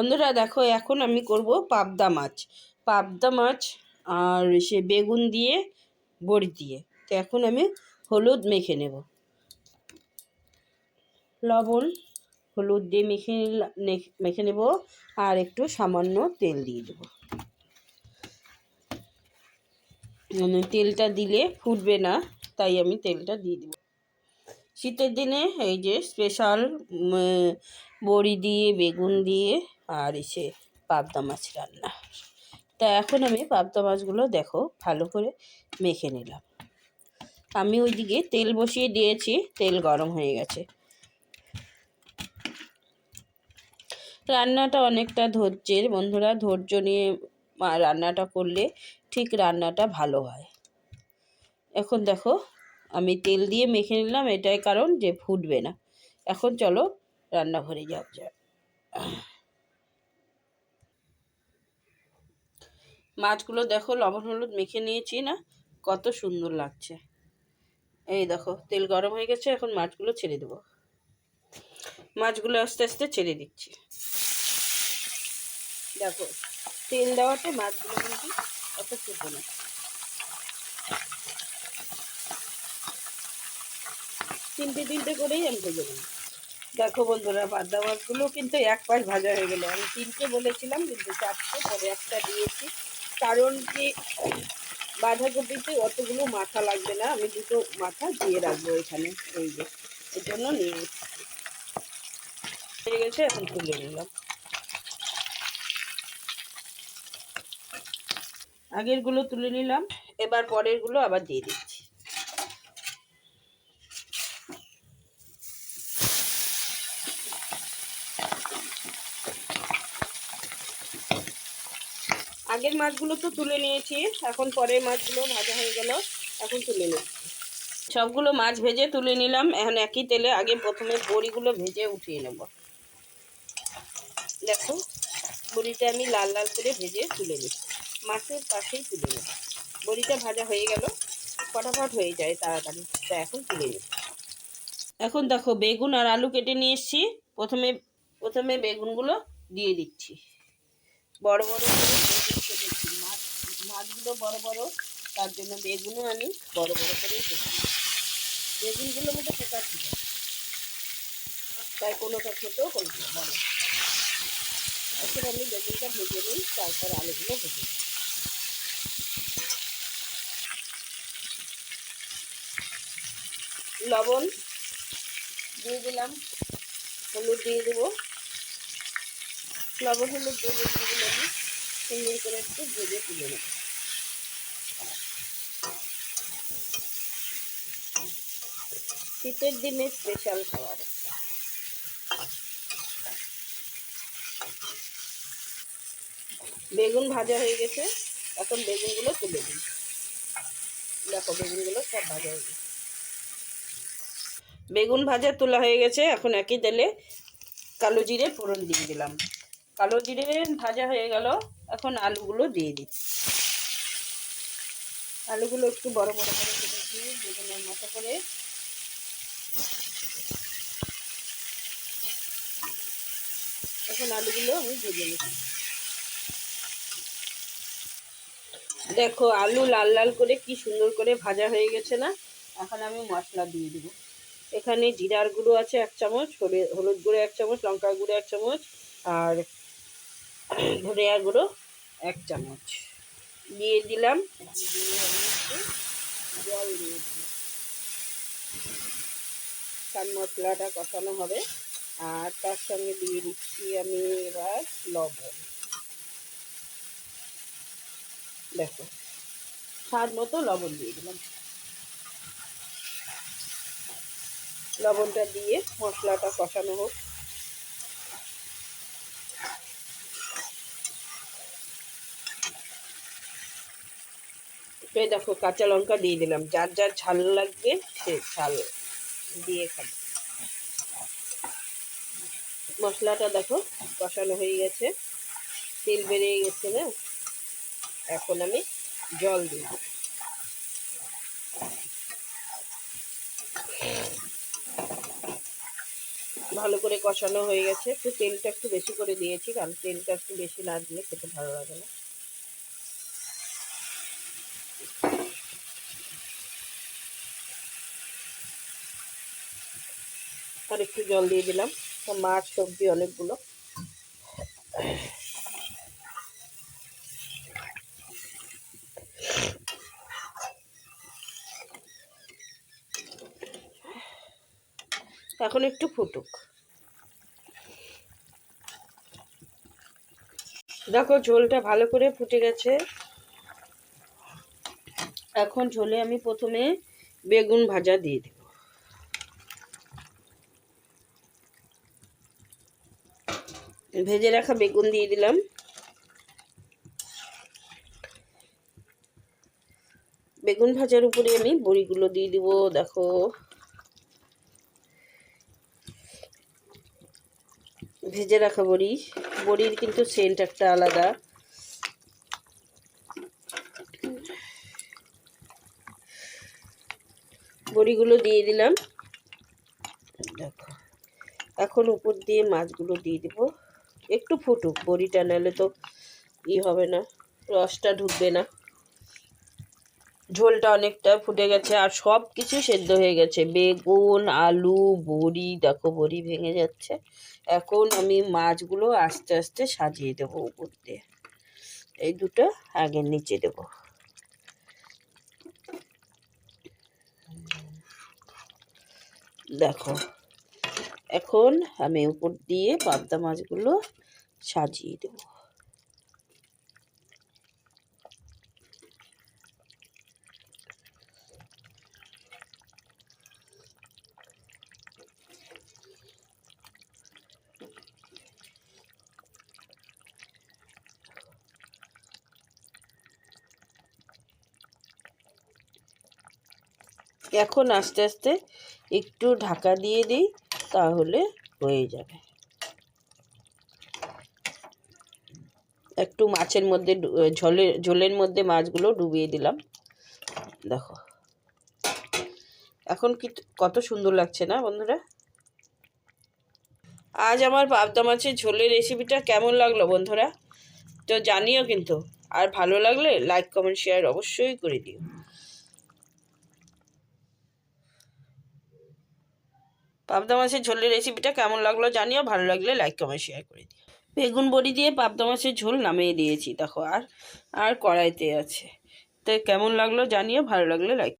বন্ধুরা, দেখো এখন আমি করব পাবদা মাছ। পাবদা মাছ আর সে বেগুন দিয়ে, বড়ি দিয়ে। তো এখন আমি হলুদ মেখে নেব। লবণ হলুদ দিয়ে মেখে মেখে নেব আর একটু সামান্য তেল দিয়ে দেবো। মানে তেলটা দিলে ফুটবে না, তাই আমি তেলটা দিয়ে দেবো। শীতের দিনে এই যে স্পেশাল বড়ি দিয়ে, বেগুন দিয়ে আর এসে পাবদা মাছ রান্না। তা এখন আমি পাবদা মাছগুলো দেখো, ভালো করে মেখে নিলাম। আমি ওইদিকে তেল বসিয়ে দিয়েছি, তেল গরম হয়ে গেছে। রান্নাটা অনেকটা ধৈর্যের, বন্ধুরা ধৈর্য নিয়ে রান্নাটা করলে ঠিক রান্নাটা ভালো হয়। এখন দেখো, আমি তেল দিয়ে মেখে নিলাম, এটাই কারণ যে ফুটবে না। এখন চলো রান্নাঘরে যাও যা মাছগুলো দেখো, লবণ হলুদ মেখে নিয়েছি না? কত সুন্দর লাগছে। এই দেখো, তেল গরম হয়ে গেছে, এখন মাছগুলো ছেড়ে দেবো। মাছগুলো আস্তে আস্তে ছেড়ে দিচ্ছি। দেখো, তেল দেওয়াতে মাছগুলো কিন্তু অত ফুটবে না। তিনটে তিনটে করেই আমি ভেজে নেব। দেখো বন্ধুরা বাদা মাছগুলো কিন্তু এক পাশ ভাজা হয়ে গেলো। আমি তিনটে বলেছিলাম, কিন্তু চারটে, পরে একটা দিয়েছি। কারণ কি বাঁধাকপিতে অতগুলো মাথা লাগবে না, আমি দুটো মাথা দিয়ে রাখব এখানে ওই যে এর জন্য নিয়ে। হয়ে গেছে, এখন তুলে নিলাম আগেরগুলো তুলে নিলাম, এবার পরেরগুলো আবার দিয়ে দিচ্ছি আগের মাছগুলো তো তুলে নিয়েছি, এখন পরের মাছগুলো ভাজা হয়ে গেল, এখন তুলে নিই সবগুলো মাছ ভেজে তুলে নিলাম, এখন একই তেলে আগে প্রথমে বড়িগুলো ভেজে উঠিয়ে নেব। দেখো, বড়িটা আমি লাল লাল করে ভেজে তুলে নিই মাছের পাশেই তুলে নিই বড়িটা ভাজা হয়ে গেল, ফটাফট হয়ে যায় তাড়াতাড়ি, তা এখন তুলে নিই এখন দেখো, বেগুন আর আলু কেটে নিয়ে এসেছি। প্রথমে প্রথমে বেগুনগুলো দিয়ে দিচ্ছি। বড় বড় মাছগুলো বড় বড়, তার জন্য বেগুনও আমি বড় বড় করেই কেটেছি বেগুনগুলোর মধ্যে পোকা ছিল। তাই কোনোটা ছোটো, কোনোটা বড়। এখন আমি বেগুনটা ভেজে নিই, তারপর আলুগুলো ভেজে নিই। লবণ দিয়ে দিলাম, হলুদ দিয়ে দেবো। লবণ, হলুদ দিয়ে আমি সুন্দর করে একটু ভেজে তুলে নেব। শীতের দিনে স্পেশাল খাবার। বেগুন ভাজা হয়ে গেছে, এখন বেগুনগুলো তুলে দিই। দেখো, বেগুনগুলো সব ভাজা হয়ে গেছে। বেগুন ভাজা তোলা হয়ে গেছে, এখন একই তেলে কালো জিরে ফোড়ন দিয়ে দিলাম। কালো জিরে ভাজা হয়ে গেল। এখন আলুগুলো দিয়ে দিচ্ছি। আলুগুলো একটু বড় বড় করে কেটেছি বেগুনের মতো করে। এখন আলুগুলো আমি ভেজে নিচ্ছি দেখো, আলু লাল লাল করে কি সুন্দর করে ভাজা হয়ে গেছে না? এখন আমি মশলা দিয়ে দিব। এখানে জিরার গুঁড়ো আছে এক চামচ, হলে- হলুদ গুঁড়ো এক চামচ, লঙ্কার গুঁড়ো এক চামচ, আর ধনিয়া গুঁড়ো, এক চামচ। দিয়ে দিলাম। জল দিয়ে দিলাম। কান মশলাটা কষানো হবে। আর তার সঙ্গে দিয়ে দিচ্ছি আমি এবার লবণ। দেখো, স্বাদ মতো লবণ দিয়ে দিলাম। লবণটা দিয়ে মশলাটা কষানো হোক। এই দেখো কাঁচা লঙ্কা দিয়ে দিলাম। যার যার ঝাল লাগবে, সে ঝাল দিয়ে খাবে। মশলাটা দেখো, কষানো হয়ে গেছে। তেল বেরিয়ে গেছে না? এখন আমি জল দিই ভালো করে কষানো হয়ে গেছে। একটু তেলটা একটু বেশি করে দিয়েছি, কারণ তেলটা একটু বেশি না দিলে খেতে ভালো লাগে না। আর একটু জল দিয়ে দিলাম। মাছ, সবজি অনেকগুলো। এখন একটু ফুটুক। দেখো, ঝোলটা ভালো করে ফুটে গেছে। এখন ঝোলে আমি প্রথমে বেগুন ভাজা দিয়ে দেব। ভেজে রাখা বেগুন দিয়ে দিলাম। বেগুন ভাজার উপরে আমি বড়িগুলো দিয়ে দিব, দেখো। ভেজে রাখা বড়ি। বড়ির কিন্তু সেন্ট একটা আলাদা। বড়িগুলো দিয়ে দিলাম। দেখো। এখন উপর দিয়ে মাছগুলো দিয়ে দিব। একটু ফুটুক, বড়িটা নাহলে তো ই হবে না, রসটা ঢুকবে না। ঝোলটা অনেকটা ফুটে গেছে আর সব কিছু সেদ্ধ হয়ে গেছে। বেগুন, আলু, বড়ি, দেখো বড়ি ভেঙে যাচ্ছে। এখন আমি মাছগুলো আস্তে আস্তে সাজিয়ে দেবো উপর দিয়ে। এই দুটো আগে নিচে দেব। দেখো এখন আমি উপর দিয়ে পাবদা মাছগুলো সাজিয়ে দেবো। এখন আস্তে আস্তে একটু ঢাকা দিয়ে দিই। তাহলে হয়ে যাবে। একটু মাছের মধ্যে ঝোলের ঝোলের মধ্যে মাছগুলো ডুবিয়ে দিলাম। দেখো। এখন কি কত সুন্দর লাগছে না বন্ধুরা? আজ আমার পাবদা মাছের ঝোলের রেসিপিটা কেমন লাগল বন্ধুরা? তো জানিও কিন্তু। আর ভালো লাগলে লাইক কমেন্ট শেয়ার অবশ্যই করে দিও। পাবদা মাছের ঝোলের রেসিপিটা কেমন লাগল জানিও, ভালো লাগলে লাইক কমেন্ট শেয়ার করে দিও। বেগুন বড়ি দিয়ে পাবদা মাছের ঝোল নামিয়ে দিয়েছি, দেখো আর আর কড়াইতে আছে। তো কেমন লাগল জানিও, ভালো লাগলে লাইক